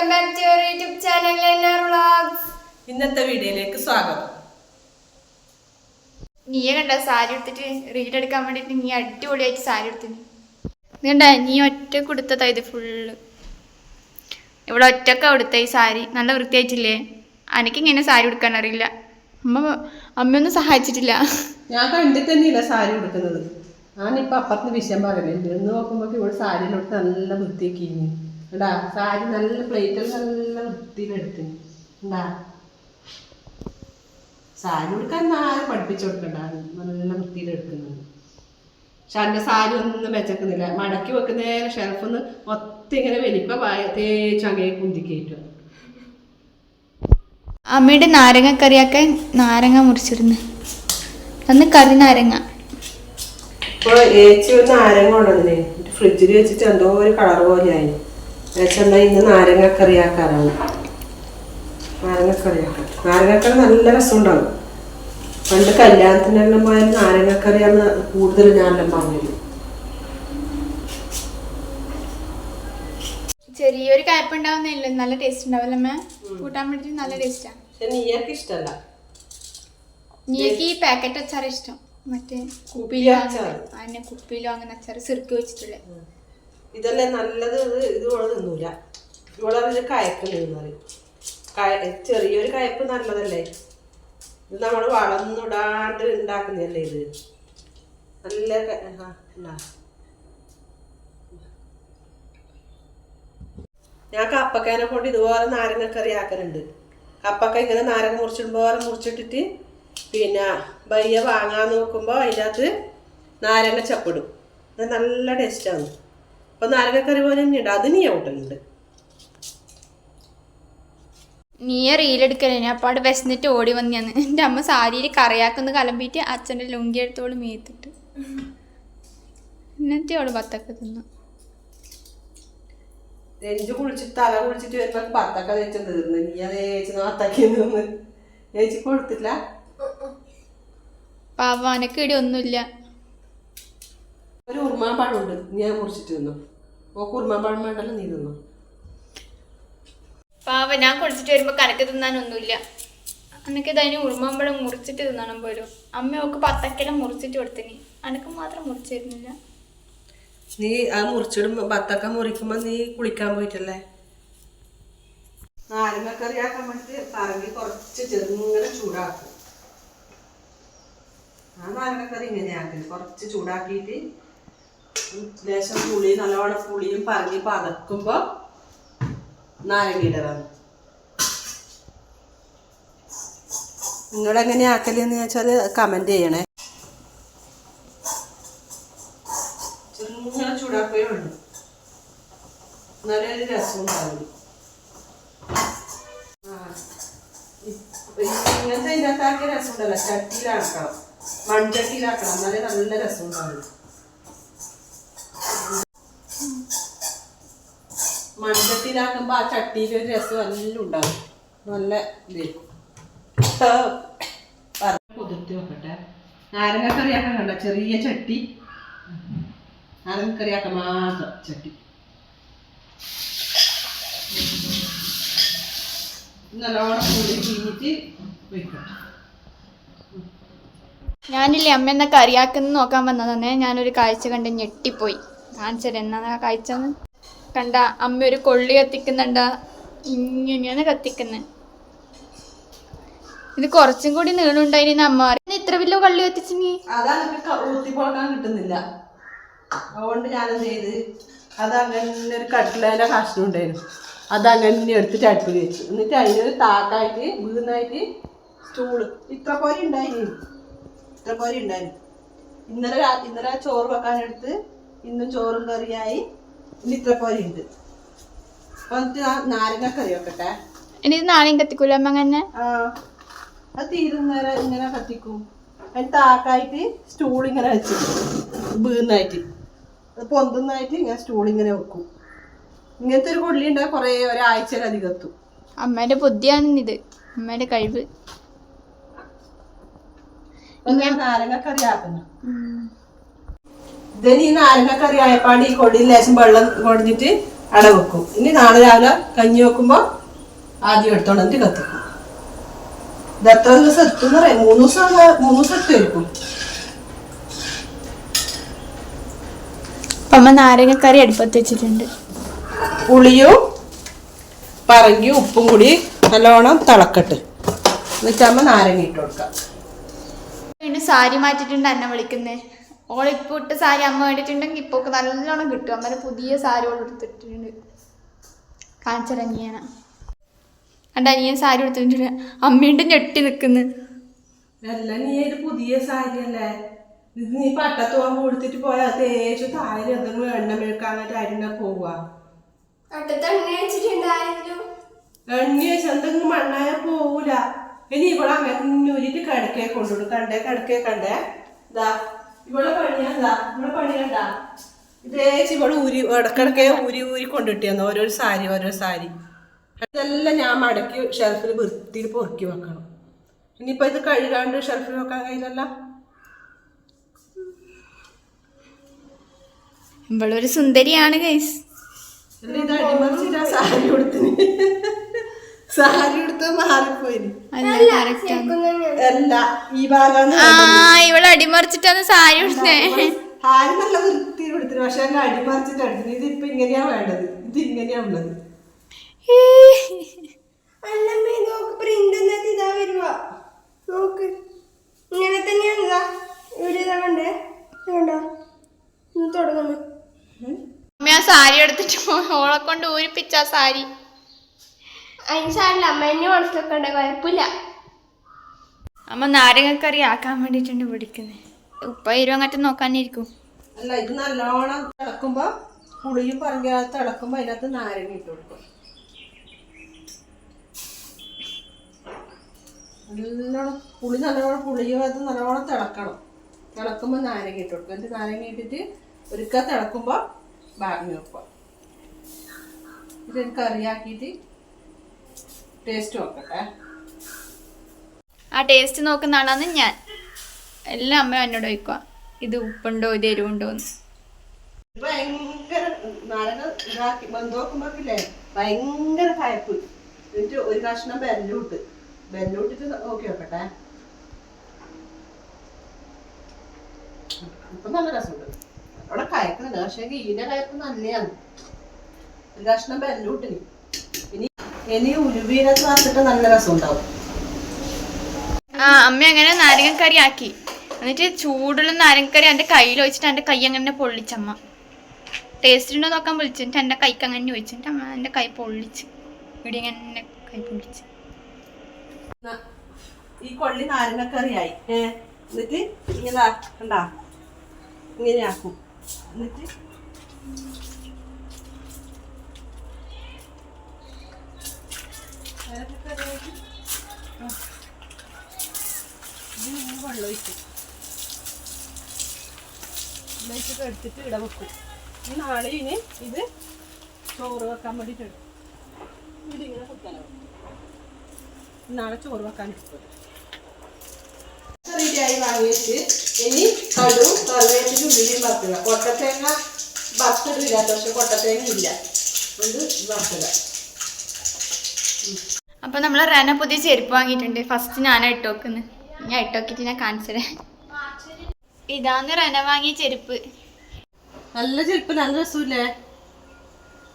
Welcome back to your YouTube channel vlogs ഇന്നത്തെ വീഡിയോയിലേക്ക് സ്വാഗതം. നീ കണ്ട സാരി എടുത്തിട്ട് റീൽ എടുക്കാൻ വേണ്ടിയിട്ട് നീ അടിപൊളിയായിട്ട് സാരി എടുത്തിന് നീ കണ്ട നീ ഒറ്റ കൊടുത്തതാ ഇത് ഫുള്ള് ഇവിടെ ഒറ്റക്ക കൊടുത്ത ഈ സാരി. നല്ല വൃത്തിയായിട്ടില്ലേ? എനിക്കിങ്ങനെ സാരി ഉടുക്കാൻ അറിയില്ല. അമ്മ അമ്മയൊന്നും സഹായിച്ചിട്ടില്ല. ഞാൻ കണ്ടിട്ട് തന്നെയില്ല സാരി കൊടുക്കുന്നത് ഞാനിപ്പോ അപ്പുറത്ത് വിഷയം പറയുന്നുണ്ട് എന്ന് നോക്കുമ്പോ ഇവിടെ സാരിയിലോട്ട് നല്ല വൃത്തിയൊക്കെ ഉണ്ടാ സാരി നല്ല പ്ലേറ്റിൽ നല്ല വൃത്തിയിൽ വൃത്തിയിലെടുത്ത് ഉണ്ടാ സാരി കൊടുക്കാൻ ആരും പഠിപ്പിച്ചു കൊടുക്കണ്ട. നല്ല വൃത്തിയിലെടുക്കുന്നുണ്ട് പക്ഷെ എന്റെ സാരി ഒന്നും വെച്ചേക്കുന്നില്ല. മടക്കി വെക്കുന്നേരം ഷെൽഫിന്ന് ഒത്തിരി ഇങ്ങനെ വലിപ്പ തേച്ച് കുന്തി കുന്തിക്കേറ്റും അമ്മയുടെ നാരങ്ങ കറിയാക്കാൻ നാരങ്ങ മുറിച്ചിരുന്നു അന്ന് കറി നാരങ്ങ. ഇപ്പോൾ ഏച്ചി ഒരു നാരങ്ങ കൊണ്ടുവന്നില്ലേ? ഫ്രിഡ്ജിൽ വെച്ചിട്ട് എന്തോ ഒരു കളർ പോലെയായി. ഏച്ചെന്നാ ഇന്ന് നാരങ്ങക്കറിയാക്കാറാണ്. നാരങ്ങക്കറിയാക്കാം. നാരങ്ങക്കറി നാരങ്ങക്കറി നല്ല രസമുണ്ടാവും. പണ്ട് കല്യാണത്തിനെല്ലാം പോയാൽ നാരങ്ങക്കറിയാണ് കൂടുതൽ ഞാനെല്ലാം പറഞ്ഞത് ചെറിയൊരു കയ്പുണ്ടാവുന്നില്ല നല്ല ടേസ്റ്റ് ഉണ്ടാവില്ല അമ്മ? കൂട്ടാൻ വേണ്ടിട്ട് നല്ല ടേസ്റ്റാ. പക്ഷെ നീയൊക്കെ ഇഷ്ടമല്ല ഈ പാക്കറ്റ് അച്ചാർ ഇഷ്ടം. മറ്റേ കുപ്പിയിലെ. അതിനെ കുപ്പിയിലോ അങ്ങനെ അച്ചാർ സിറുക്കി വെച്ചിട്ടുള്ള ഇതല്ലേ നല്ലത്? ഇത് ഇത് ഇവിടെ നിന്നൂല ഇവിടെ അതിൽ കയപ്പ് നിന്നത് കയ ചെറിയൊരു കയപ്പ് നല്ലതല്ലേ? ഇത് നമ്മൾ വളർന്നിടാണ്ട് ഉണ്ടാക്കുന്നതല്ലേ ഇത്? നല്ല ഞാൻ കപ്പക്കേനെ കൊണ്ട് ഇതുപോലെ നാരങ്ങക്കറി ആക്കലുണ്ട്. കപ്പക്ക ഇങ്ങനെ നാരങ്ങ മുറിച്ചിടുമ്പോൾ പോലെ മുറിച്ചിട്ടിട്ട് പിന്നെ ബയ്യ വാങ്ങാൻ നോക്കുമ്പോൾ അതിന്റെ അകത്ത് നാരങ്ങ ചപ്പിടും നല്ല ടേസ്റ്റാണ്. അപ്പോൾ നാരങ്ങക്കറി പോലെ തന്നെയുണ്ട് അത് നീ ഔട്ടലുണ്ട് നീയ റീലെടുക്കലേ ഞാൻ അപ്പാട് വിശന്നിട്ട് ഓടി വന്നിയാന്ന് എന്റെ അമ്മ സാരിയിൽ കറിയാക്കുന്ന കലമ്പിയിട്ട് അച്ഛന്റെ ലുങ്കി എടുത്തോൾ മേത്തിട്ട്. എന്നിട്ട് അവൾ ബത്തൊക്കെ തിന്നു. രഞ്ജു കുളിച്ചിട്ട് തല കുളിച്ചിട്ട് വരുമ്പോൾ പത്തൊക്കെ തേച്ച് തീർന്നു. നീ അത് ചേച്ചി നാത്താക്കി നിന്ന് ചേച്ചി കൊടുത്തില്ല? ഇടി ഒന്നുമില്ല. ഒരു ഉറുമാൻ പഴമുണ്ട്. ഞാൻ മുറിച്ചിട്ട് തിന്നു. ഓക്ക് ഉറുമാൻ പഴം വേണ്ടല്ലോ നീ തിന്നു. പാവ ഞാൻ കുളിച്ചിട്ട് വരുമ്പോ കനക്ക് തിന്നാനൊന്നുമില്ല. അനക്ക് അതിന് ഉറുമാമ്പഴം മുറിച്ചിട്ട് തിന്നണം പോലും. അമ്മ ഓക്ക് പത്തക്കിലം മുറിച്ചിട്ട് കൊടുത്തിനി. അനക്ക് മാത്രം മുറിച്ചിരുന്നില്ല. നീ ആ മുറിച്ചിടുമ്പോ ബത്തക്ക മുറിക്കുമ്പോ നീ കുളിക്കാൻ പോയിട്ടല്ലേ? നാരങ്ങക്കറി ആക്കാൻ കുറച്ച് ചെറുങ്ങനെ ചൂടാക്കും. ആ നാരങ്ങക്കറി ഇങ്ങനെയാക്കി. കുറച്ച് ചൂടാക്കിയിട്ട് ലേശം പുളി നല്ലവണ്ണം പുളിയും പറഞ്ഞ് പതക്കുമ്പോ നാരങ്ങ ഇടറാണ് നിങ്ങളെങ്ങനെ ആക്കലെന്ന് വെച്ചാൽ കമന്റ് ചെയ്യണേ. ചെറുങ്ങനെ ചൂടാക്കുകയേ വേണ്ടു രസം ഇങ്ങനത്തെ ഇതിനകത്താക്കിയ രസം ഉണ്ടല്ലോ ചട്ടിയിലാക്കണം. മൺചട്ടിയിലാക്കണം. എന്നാലേ നല്ല രസം ഉണ്ടാവും മൺചട്ടിയിലാക്കുമ്പോ ആ ചട്ടിയിൽ ഒരു രസം എല്ലാം ഉണ്ടാവും നല്ല ഇതായിരിക്കും കുതിർത്തി വെക്കട്ടെ. നാരങ്ങക്കറിയാക്കാൻ കണ്ട? ചെറിയ ചട്ടി. നാരങ്ങക്കറിയാക്കാൻ മാത്രം ചട്ടി. നല്ലോണം കൂടി ചീഞ്ഞിട്ട് വെക്കട്ടെ. ഞാനില്ലേ അമ്മ എന്നൊക്കെ കറിയാക്കുന്ന നോക്കാൻ വന്നതന്നെ ഞാനൊരു കാഴ്ച കണ്ട് ഞെട്ടിപ്പോയി. കാണിച്ചത് എന്നാ കാഴ്ച കണ്ട അമ്മ ഒരു കൊള്ളി കത്തിക്കുന്നുണ്ട. ഇങ്ങനെയാണ് കത്തിക്കുന്നത് ഇത് കുറച്ചും കൂടി നീളുണ്ടായിന് അമ്മ. ഇത്ര വലിയ കള്ളി കത്തിച്ചു നീ അതാണ് എനിക്ക് ഊത്തി കിട്ടുന്നില്ല. അതുകൊണ്ട് ഞാനെന്ത് ചെയ്ത്? അങ്ങനെ ഒരു കട്ടിലേന്റെ കഷ്ണം ഉണ്ടായിരുന്നു അത് അങ്ങനെ എടുത്തിട്ട് അടുപ്പിൽ വെച്ചു. എന്നിട്ട് അതിനൊരു താക്കായിട്ട് വീന്നായിട്ട് സ്റ്റൂൾ ഇത്ര പോലെ ഉണ്ടായിരുന്നു ഇത്ര പോലെ ഉണ്ടായിരുന്നു ഇന്നലെ ഇന്നലെ ചോറ് വെക്കാനെടുത്ത് ഇന്നും ചോറും കറിയായി ഇന്ന് ഇത്ര പോലെ ഉണ്ട്. എന്നിട്ട് വെക്കട്ടെ. ഇനി ഇത് നാളെയും കത്തിക്കൂല അമ്മ അങ്ങനെ? ആ അത് തീരുന്നേരം ഇങ്ങനെ കത്തിക്കും. അതിന് താക്കായിട്ട് സ്റ്റൂൾ ഇങ്ങനെ വെച്ചു വീന്നായിട്ട് അത് പൊന്തുന്നായിട്ട് ഇങ്ങനെ സ്റ്റൂൾ ഇങ്ങനെ വെക്കും. ഇങ്ങനത്തെ ഒരു കൊള്ളി ഉണ്ടാൽ കുറേ ഒരാഴ്ചയിലധികം എത്തും അമ്മേന്റെ ബുദ്ധിയാണ് ഇത്. അമ്മേന്റെ കഴിവ്. നാരങ്ങ നാരങ്ങക്കറി ആക്കുന്നു. ഇതിന് ഈ നാരങ്ങക്കറി ആയപ്പാട് ഈ കൊടിയിൽ ലേശം വെള്ളം കൊടിഞ്ഞിട്ട് അട വെക്കും. ഇനി നാളെ രാവിലെ കഞ്ഞി വെക്കുമ്പോൾ ആദ്യം എടുത്തോണ്ട് എന്നിട്ട് കത്തിക്കും. ഇത് എത്ര ദിവസം എത്തും പറയാം മൂന്ന് ദിവസം മൂന്ന് ദിവസം എത്തുമായിരിക്കും അമ്മ നാരങ്ങക്കറി അടുപ്പത്ത് വെച്ചിട്ടുണ്ട്. പുളിയും പറങ്കിയും ഉപ്പും കൂടി നല്ലോണം തിളക്കട്ട്. എന്നിട്ടാകുമ്പോ നാരങ്ങ ഇട്ട് കൊടുക്കാം. സാരി മാറ്റിട്ടുണ്ട് എന്നെ വിളിക്കുന്നേ. ഓളിപ്പോ ഇട്ട സാരി അമ്മ വേണ്ടിട്ടുണ്ടെങ്കിൽ ഇപ്പൊ ഒക്കെ നല്ലോണം കിട്ടും. അമ്മ പുതിയ സാരി ഓൾ എടുത്തിട്ടുണ്ട് കാണിച്ചത് അനിയന എന്റെ അനിയൻ സാരി എടുത്തിട്ടുണ്ട് അമ്മയുണ്ട് ഞെട്ടി നിൽക്കുന്നു അല്ല നീ ഒരു പുതിയ സാരി അല്ലേ നീ പട്ടത്തോളം കൊടുത്തിട്ട് പോയാൽ തേച്ച് താഴെ എന്തെങ്കിലും എണ്ണ മെഴുക്കാനായിട്ട് അരിഞ്ഞ പോവാ? എണ്ണി എന്തെങ്കിലും മണ്ണായ പോവൂല. ഇനി ഇവിടെ അങ്ങനെ ഊരിട്ട് കിടക്കേ കൊണ്ടുവിടും. കണ്ടേ കിടക്കേ കണ്ടേ. ഇതാ ഇവിടെ പണിയാ ഇവിടെ പണിയണ്ടാ. ഇതേച്ച് ഇവിടെ ഊരി ഇടക്കിടക്കേ ഊരി ഊരി കൊണ്ടിട്ടിയെന്ന് ഓരോരോ സാരി ഓരോ സാരി. ഇതെല്ലാം ഞാൻ മടക്കി ഷെൽഫിൽ വൃത്തിയിൽ പൊറുക്കി വെക്കണം. ഇനിയിപ്പോ ഇത് കഴുകാണ്ട് ഷെൽഫിൽ വെക്കാൻ കഴിയില്ലല്ലോ? ഇവളൊരു സുന്ദരിയാണ് ഗൈസ് സാരി കൊടുത്തിന് സാരി കൊടുത്ത് മാറിപ്പോയി അല്ല ഈ ഭാഗം ആ ഇവൾ അടിമറിച്ചിട്ടാണ് സാരി ഉടുത്തേ ഹാരി നല്ല വൃത്തി കൊടുത്തിന് പക്ഷെ അങ്ങ് അടിമറിച്ചിട്ട് ഇത് ഇപ്പൊ ഇങ്ങനെയാ വേണ്ടത്? ഇത് ഇങ്ങനെയാ ഉള്ളത് അല്ലമ്മേ നോക്ക് പ്രിന്റ് എന്നിട്ട് ഇതാ വരുവ. നോക്ക്. ഇങ്ങനെ തന്നെയാണ് ഇതാ. ഇവിടെ ഇതാ കണ്ടേ. കണ്ടോ തുടങ്ങുന്നു അമ്മ സാരി എടുത്തിട്ട് ഓളെ കൊണ്ട് ഊരിപ്പിച്ച സാരി. അതിന് സാറില്ല അമ്മ എന്നെ മനസ്സിലാക്കണ്ട കുഴപ്പമില്ല. അമ്മ നാരങ്ങക്കറി ആക്കാൻ വേണ്ടിയിട്ടുണ്ട് പിടിക്കുന്നത് ഉപ്പ ഇരുവങ്ങാട്ട് നോക്കാനിരിക്കും. അല്ല ഇത് നല്ലോണം തിളക്കുമ്പോ പുളിയും പറഞ്ഞാൽ തിളക്കുമ്പോ അതിനകത്ത് നാരങ്ങ ഇട്ട് കൊടുക്കും. നല്ലോണം പുളി നല്ലോണം പുളിയും അത് നല്ലോണം തിളക്കണം. തിളക്കുമ്പോ നാരങ്ങ ഇട്ട് കൊടുക്കും. എന്നിട്ട് നാരങ്ങ ഇട്ടിട്ട് ഒരുക്ക തിളക്കുമ്പോ ബാങ്ങി വെക്കുക ഇത് കറിയാക്കിയിട്ട് ടേസ്റ്റ് നോക്കട്ടെ. ആ ടേസ്റ്റ് നോക്കുന്ന ആളാണ് ഞാൻ. എല്ലാം അമ്മ എന്നോട് ചോദിക്കുക ഇത് ഉപ്പുണ്ടോ? ഇത് എരിവുണ്ടോ? എന്ന്. ഭയങ്കര നാരങ്ങ ഇതാക്കി നോക്കുമ്പോക്കില്ലേ ഭയങ്കര കയപ്പ്. എന്നിട്ട് ഒരു കഷ്ണം ബെല്ലൂട്ട്. ബെല്ലൂട്ടിട്ട് നോക്കി നോക്കട്ടെ. ഇപ്പൊ നല്ല രസമുണ്ട്. അവിടെ കയക്കുന്നുണ്ട്. പക്ഷേ ഈന കയപ്പ് നല്ലതാണ്. ഒരു കഷ്ണം ബെല്ലൂട്ടിന്. ഇനി വറുത്തിട്ട് നല്ല രസം ഉണ്ടാവും ആ അമ്മ അങ്ങനെ നാരങ്ങക്കറി ആക്കി. എന്നിട്ട് ചൂടുള്ള നാരങ്ങക്കറി എന്റെ കയ്യിൽ വെച്ചിട്ട് എന്റെ കൈ അങ്ങനെ പൊള്ളിച്ചമ്മ ടേസ്റ്റ് ഉണ്ടോ നോക്കാൻ വിളിച്ചിട്ട് എന്റെ കൈക്ക് അങ്ങനെ ചോദിച്ചിട്ട് അമ്മ എന്റെ കൈ പൊള്ളിച്ച്. ഇവിടെ ഇങ്ങനെ കൈ പൊള്ളിച്ച്. ഈ കൊള്ളി നാരങ്ങക്കറിയായി ആയി എന്നിട്ട് ഇങ്ങനെ കണ്ടാ? ഇങ്ങനെ ആക്കും എന്നിട്ട് ഒഴിക്കും വെള്ളമൊഴിച്ചിട്ട് എടുത്തിട്ട് ഇട വെക്കും. ഈ നാളെ ഇനി ഇത് ചോറ് വെക്കാൻ വേണ്ടിയിട്ട് ഇടും. ഇതിങ്ങനെ കുത്തല നാളെ ചോറ് വെക്കാൻ എടുക്കും. റെഡിയായി വാങ്ങിയിട്ട് ഇനി കടും കറിവേപ്പിനും ഉള്ളിയും വറുക്കുക. കൊട്ടത്തേങ്ങ വറുത്തിട്ടില്ല പക്ഷെ കൊട്ടത്തേങ്ങ ഇല്ല. ഇത് വറുക്കുക. അപ്പൊ നമ്മൾ റന പുതിയ ചെരുപ്പ് വാങ്ങിയിട്ടുണ്ട്. ഫസ്റ്റ് ഞാൻ ഇട്ട് നോക്കുന്നത് ഞാൻ ഇട്ടോക്കിട്ട് ഞാൻ കാണിച്ചത് ഇതാന്ന് റന വാങ്ങിയ ചെരുപ്പ്. നല്ല ചെരുപ്പ് നല്ല രസമില്ലേ?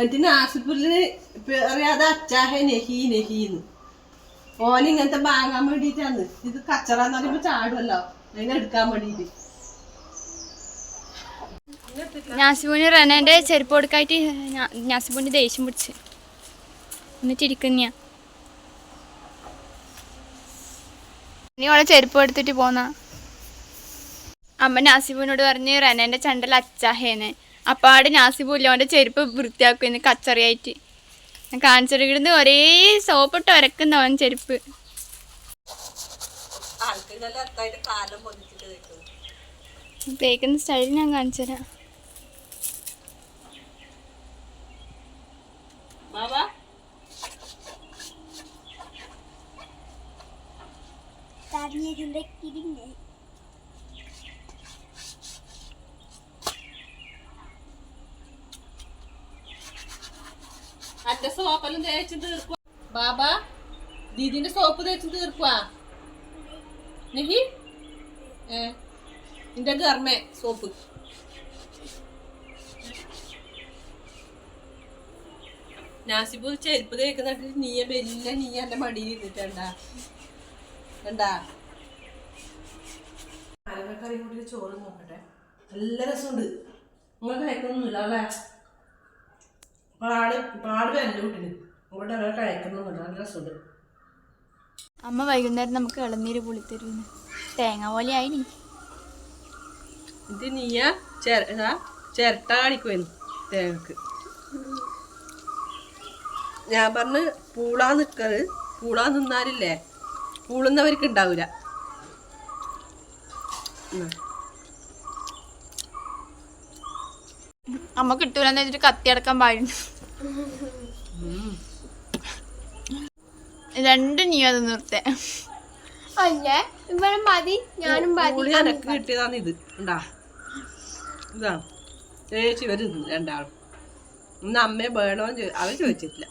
എന്നിട്ട് ആസിപ്പുല്ലിന് അറിയാതെ അച്ചാഹെ നെഹി നെഹിന്ന് ഓൻ ഇങ്ങനത്തെ വാങ്ങാൻ വേണ്ടിയിട്ടാണ്. ഇത് കച്ചറാന്ന് പറയുമ്പോ ചാടുമല്ലോ അതിനെ എടുക്കാൻ വേണ്ടിയിട്ട്. നാസിബുന് റനന്റെ ചെരുപ്പ് കൊടുക്കായിട്ട് നാസിബുന് ദേഷ്യം പിടിച്ച്. എന്നിട്ട് ഇരിക്കുന്ന നീ ഓളെ ചെരുപ്പ് എടുത്തിട്ട് പോന്ന? അമ്മ നാസിബുവിനോട് പറഞ്ഞ് റനേന്റെ ചണ്ടൽ അച്ചാഹേന്ന്. അപ്പാട് നാസിബു ഇല്ല ഓന്റെ ചെരുപ്പ് വൃത്തിയാക്കുമെന്ന് കച്ചറിയായിട്ട്. ഞാൻ കാണിച്ചിരുന്ന് ഒരേ സോപ്പിട്ട് ഒരക്കുന്ന അവൻ ചെരുപ്പ്. തേക്കുന്ന സ്റ്റൈൽ ഞാൻ കാണിച്ചു തരാം എന്റെ സോപ്പെല്ലാം തേച്ച് തീർക്കുക ബാബ ദീദിന്റെ സോപ്പ് തേച്ച് തീർക്കുക നിഹി? ഏ നിന്റെ ഗർമേ സോപ്പ്. നാസിബ് ചെരുപ്പ് തേക്കുന്നിട്ട് നീയ വലിയ നീ എന്റെ മടിയിൽ ഇരുന്നിട്ടുണ്ടാ കണ്ടാ. കറി കൂട്ടി ചോറ് നോക്കട്ടെ? നല്ല രസമുണ്ട്. നിങ്ങൾ കഴിക്കുന്നൊന്നുമില്ല അല്ലേ? ഇവിടെ കഴിക്കുന്നൊന്നുമില്ല നല്ല അമ്മ വൈകുന്നേരം നമുക്ക് ഇളനീര് പുളിത്തരുന്നു. തേങ്ങ പോലെ ആയിനി. ഇത് നീയ ചിര ചിരട്ട കാണിക്കുമായിരുന്നു തേങ്ങക്ക്. ഞാൻ പറഞ്ഞ് പൂളാ നിൽക്കത് പൂളാ നിന്നാലില്ലേ? പൂളുന്നവർക്ക് ഉണ്ടാവില്ല അമ്മ കിട്ടൂലെന്ന് വെച്ചിട്ട് കത്തി അടക്കാൻ പാടുണ്ട് രണ്ട് നീ അത് നിർത്തേ. അല്ലേ? ഇവിടെ മതി. ഞാനും മതി. എനക്ക് കിട്ടിയതാണ് ഇത്. ഉണ്ടാ ഇതാ. ചേച്ചി വരും രണ്ടാളും. ഇന്ന് അമ്മയെ വേണോന്ന് ചോ- അവർ ചോദിച്ചിട്ടില്ല.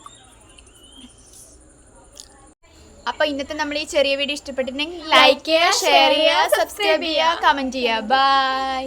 അപ്പൊ ഇന്നത്തെ നമ്മൾ ഈ ചെറിയ വീഡിയോ ഇഷ്ടപ്പെട്ടിട്ടുണ്ടെങ്കിൽ ലൈക്ക് ചെയ്യുക ഷെയർ ചെയ്യുക സബ്സ്ക്രൈബ് ചെയ്യുക കമന്റ് ചെയ്യുക. ബൈ